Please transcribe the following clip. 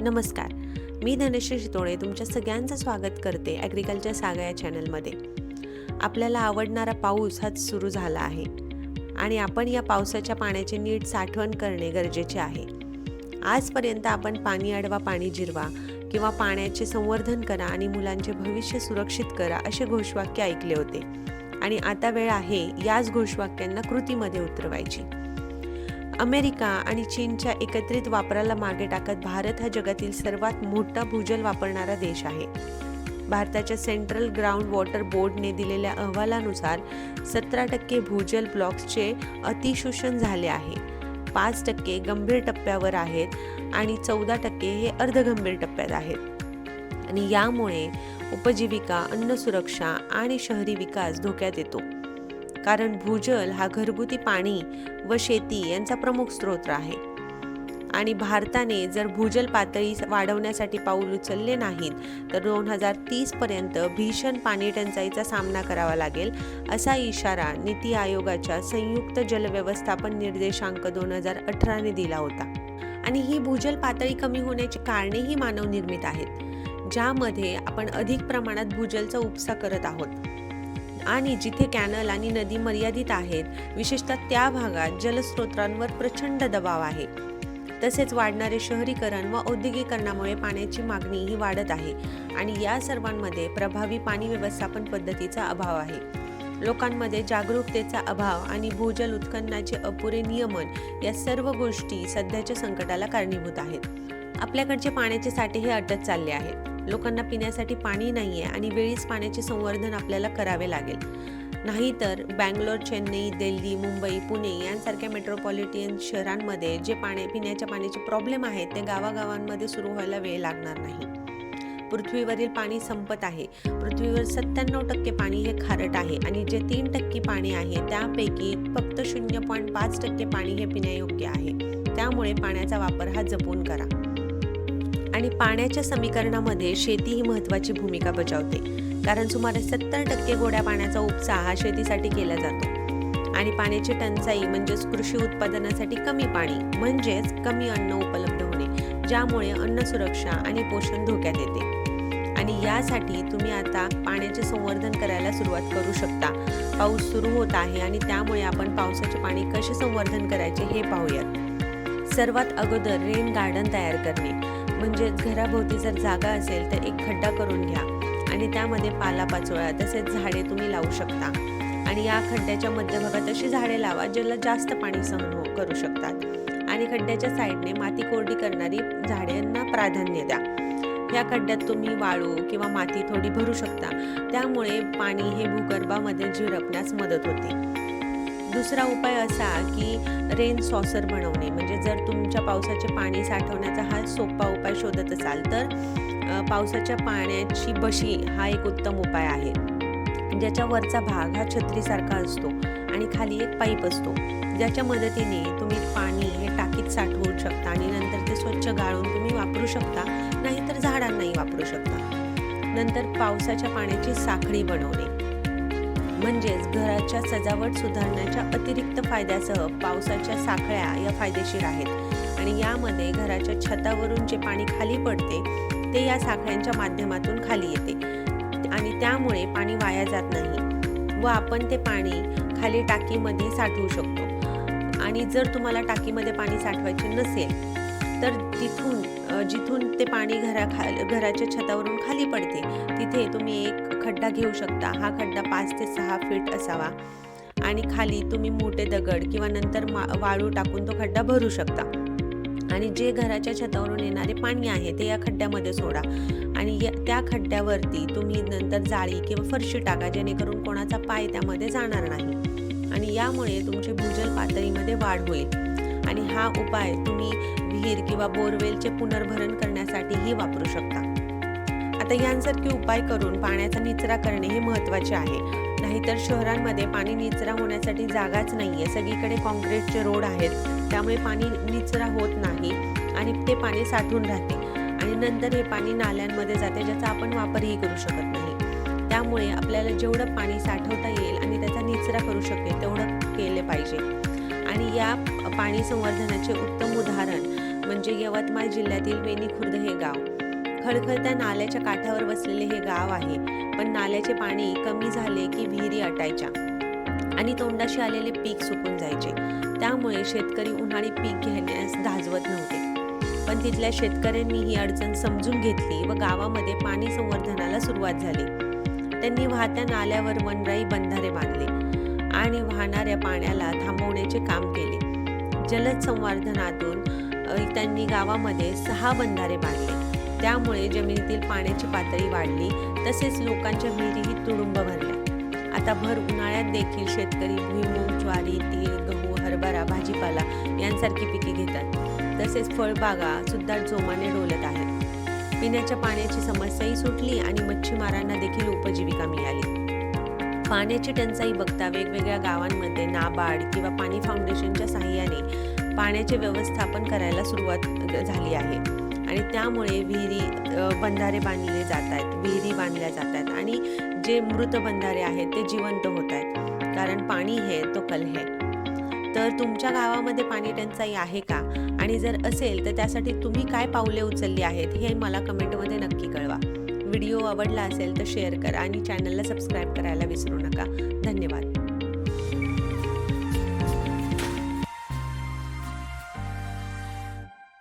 नमस्कार. मी धनश्री शितोळे तुमच्या सगळ्यांचं स्वागत करते ॲग्रिकल्चर सागा या चॅनलमध्ये आपल्याला आवडणारा पाऊस हाच सुरू झाला आहे आणि आपण या पावसाच्या पाण्याचे नीट साठवण करणे गरजेचे आहे. आजपर्यंत आपण पाणी अडवा पाणी जिरवा किंवा पाण्याचे संवर्धन करा आणि मुलांचे भविष्य सुरक्षित करा असे घोषवाक्य ऐकले होते. आणि आता वेळ आहे याच घोषवाक्यांना कृतीमध्ये उतरवायची. अमेरिका आणि चीनच्या एकत्रित वापराला मागे टाकत भारत हा जगातील सर्वात मोठा भूजल वापरणारा देश आहे. भारताच्या सेंट्रल ग्राउंड वॉटर बोर्डने दिलेल्या अहवालानुसार सतरा टक्के भूजल ब्लॉक्सचे अतिशोषण झाले आहे. पाच टक्के गंभीर टप्प्यावर आहेत आणि चौदा टक्के हे अर्धगंभीर टप्प्यात आहेत. आणि यामुळे उपजीविका अन्न सुरक्षा आणि शहरी विकास धोक्यात येतो. कारण भूजल हा घरगुती पाणी व शेती यांचा प्रमुख स्रोत आहे. आणि भारताने जर भूजल पातळी वाढवण्यासाठी पाऊल उचलले नाहीत तर दोन हजार तीसपर्यंत भीषण पाणी टंचाईचा सामना करावा लागेल असा इशारा नीती आयोगाच्या संयुक्त जलव्यवस्थापन निर्देशांक दोन हजार अठराने दिला होता. आणि ही भूजल पातळी कमी होण्याची कारणेही मानवनिर्मित आहेत ज्यामध्ये आपण अधिक प्रमाणात भूजलचा उपसा करत आहोत. आणि जिथे कॅनल आणि नदी मर्यादित आहेत विशेषतः त्या भागात जलस्रोतांवर प्रचंड दबाव आहे. तसेच वाढणारे शहरीकरण व औद्योगिकरणामुळे पाण्याची मागणी ही वाढत आहे आणि या सर्वांमध्ये प्रभावी पाणी व्यवस्थापन पद्धतीचा अभाव आहे. लोकांमध्ये जागरूकतेचा अभाव आणि भूजल उत्खननाचे अपुरे नियमन या सर्व गोष्टी सध्याच्या संकटाला कारणीभूत आहेत. आपल्याकडचे पाण्याचे साठे हे अटत चालले आहेत. लोकांना पिण्यासाठी पाणी नाही आहे आणि वेळीच पाण्याचे संवर्धन आपल्याला करावे लागेल. नाहीतर बँगलोर चेन्नई दिल्ली मुंबई पुणे यांसारख्या मेट्रोपॉलिटियन शहरांमध्ये जे पाणी पिण्याच्या पाण्याचे प्रॉब्लेम आहेत ते गावागावांमध्ये सुरू व्हायला वेळ लागणार नाही. पृथ्वीवरील पाणी संपत आहे. पृथ्वीवर सत्त्याण्णव टक्के पाणी हे खारट आहे आणि जे तीन टक्के पाणी आहे त्यापैकी फक्त शून्य पॉईंट पाच टक्के पाणी हे पिण्यायोग्य आहे. त्यामुळे पाण्याचा वापर हा जपून करा. आणि पाण्याच्या समीकरणामध्ये शेती ही महत्त्वाची भूमिका बजावते. कारण सुमारे सत्तर टक्के गोड्या पाण्याचा उपसा हा शेतीसाठी केला जातो. आणि पाण्याची टंचाई म्हणजेच कृषी उत्पादनासाठी कमी पाणी म्हणजेच कमी अन्न उपलब्ध होणे ज्यामुळे अन्न सुरक्षा आणि पोषण धोक्यात येते. आणि यासाठी तुम्ही आता पाण्याचे संवर्धन करायला सुरुवात करू शकता. पाऊस सुरू होत आहे आणि त्यामुळे आपण पावसाचे पाणी कसे संवर्धन करायचे हे पाहूयात. सर्वात अगोदर रेन गार्डन तयार करणे. म्हणजे घराभोवती जर जागा असेल तर एक खड्डा करून घ्या आणि त्यामध्ये पालापाचोळा तसेच झाडे तुम्ही लावू शकता. आणि या खड्ड्याच्या मध्यभागात अशी झाडे लावा ज्याला जास्त पाणी सहन हो- करू शकतात. आणि खड्ड्याच्या साईडने माती कोरडी करणारी झाडांना प्राधान्य द्या. या खड्ड्यात तुम्ही वाळू किंवा माती थोडी भरू शकता. त्यामुळे पाणी हे भूगर्भामध्ये झिरपण्यास मदत होते. दुसरा उपाय असा की रेन सॉसर बनवणे म्हणजे जर तुमच्या पावसाचे पाणी साठवण्याचा हा सोपा उपाय शोधत असाल तर पावसाच्या पाण्याची बशी हा एक उत्तम उपाय आहे. ज्याच्या वरचा भाग हा छत्रीसारखा असतो आणि खाली एक पाईप असतो. ज्याच्या मदतीने तुम्ही पाणी हे टाकीत साठवू शकता आणि नंतर ते स्वच्छ गाळून तुम्ही वापरू शकता नाहीतर झाडांनाही वापरू शकता. नंतर पावसाच्या पाण्याची साखळी बनवणे. म्हणजेच घराच्या सजावट सुधारण्याच्या अतिरिक्त फायद्यासह पावसाच्या साखळ्या या फायदेशीर आहेत. आणि यामध्ये घराच्या छतावरून जे पाणी खाली पडते ते या साखळ्यांच्या माध्यमातून खाली येते. आणि त्यामुळे पाणी वाया जात नाही व आपण ते पाणी खाली टाकीमध्ये साठवू शकतो. आणि जर तुम्हाला टाकीमध्ये पाणी साठवायचे नसेल तर तिथून जिथून ते पाणी घरा खा घराच्या छतावरून खाली पडते तिथे तुम्ही एक खड्डा घेऊ शकता. हा खड्डा पाच ते सहा फीट असावा आणि खाली तुम्ही मोठे दगड किंवा नंतर मा वाळू टाकून तो खड्डा भरू शकता. आणि जे घराच्या छतावरून येणारे पाणी आहे ते या खड्ड्यामध्ये सोडा. आणि या त्या खड्ड्यावरती तुम्ही नंतर जाळी किंवा फरशी टाका जेणेकरून कोणाचा पाय त्यामध्ये जाणार नाही. आणि यामुळे तुमची भूजल पातळीमध्ये वाढ होईल. आणि हा उपाय तुम्ही विहीर किंवा बोरवेलचे पुनर्भरण करण्यासाठीही वापरू शकता. आता यांसारखे उपाय करून पाण्याचा निचरा करणे हे महत्त्वाचे आहे. नाहीतर शहरांमध्ये पाणी निचरा होण्यासाठी जागाच नाही आहे सगळीकडे कॉन्क्रीटचे रोड आहेत. त्यामुळे पाणी निचरा होत नाही आणि ते पाणी साठून राहते. आणि नंतर हे पाणी नाल्यांमध्ये जाते ज्याचा आपण वापरही करू शकत नाही. त्यामुळे आपल्याला जेवढं पाणी साठवता येईल आणि त्याचा निचरा करू शकेल तेवढं केले पाहिजे. आणि या पाणी संवर्धनाचे उत्तम उदाहरण म्हणजे यवतमाळ जिल्ह्यातील वेणी खुर्द हे गाव. खळखळत्या नाल्याच्या काठावर बसलेले हे गाव आहे. पण नाल्याचे पाणी कमी झाले की विहिरी अटायच्या आणि तोंडाशी आलेले पीक सुकून जायचे. त्यामुळे शेतकरी उन्हाळी पीक घेण्यास धाजवत नव्हते. पण तिथल्या शेतकऱ्यांनी ही अडचण समजून घेतली व गावामध्ये पाणी संवर्धनाला सुरुवात झाली. त्यांनी वाहत्या नाल्यावर वनराई बंधारे बांधले आणि वाहणाऱ्या पाण्याला थांबवण्याचे काम केले. जलद संवर्धनातून त्यांनी गावामध्ये सहा बंधारे बांधले. त्यामुळे जमिनीतील पाण्याची पातळी वाढली तसेच लोकांच्या विहिरीही तुडुंब भरल्या. आता भर उन्हाळ्यात देखील शेतकरी भुईमूग ज्वारी तीळ गहू हरभरा भाजीपाला यांसारखी पिके घेतात. तसेच फळबागा सुद्धा जोमाने डोलत आहेत. पिण्याच्या पाण्याची समस्याही सुटली आणि मच्छीमारांना देखील उपजीविका मिळाली. पाण्याची टंचाई बघता वेगवेगळ्या गावांमध्ये नाबार्ड किंवा पाणी फाउंडेशनच्या साहाय्याने पाण्याचे व्यवस्थापन करायला सुरुवात झाली आहे. आणि त्यामुळे विहिरी बंधारे बांधले जात आहेत विहिरी बांधल्या जात आहेत आणि जे मृत बंधारे आहेत ते जिवंत होत आहेत कारण पाणी हे तो कल है. तर तुमच्या गावामध्ये पाणी टंचाई आहे का? आणि जर असेल तर त्यासाठी तुम्ही काय पावले उचलली आहेत हे मला कमेंटमध्ये नक्की कळवा. व्हिडिओ आवडला असेल तर शेअर करा आणि चॅनलला सबस्क्राईब करायला विसरू नका. धन्यवाद.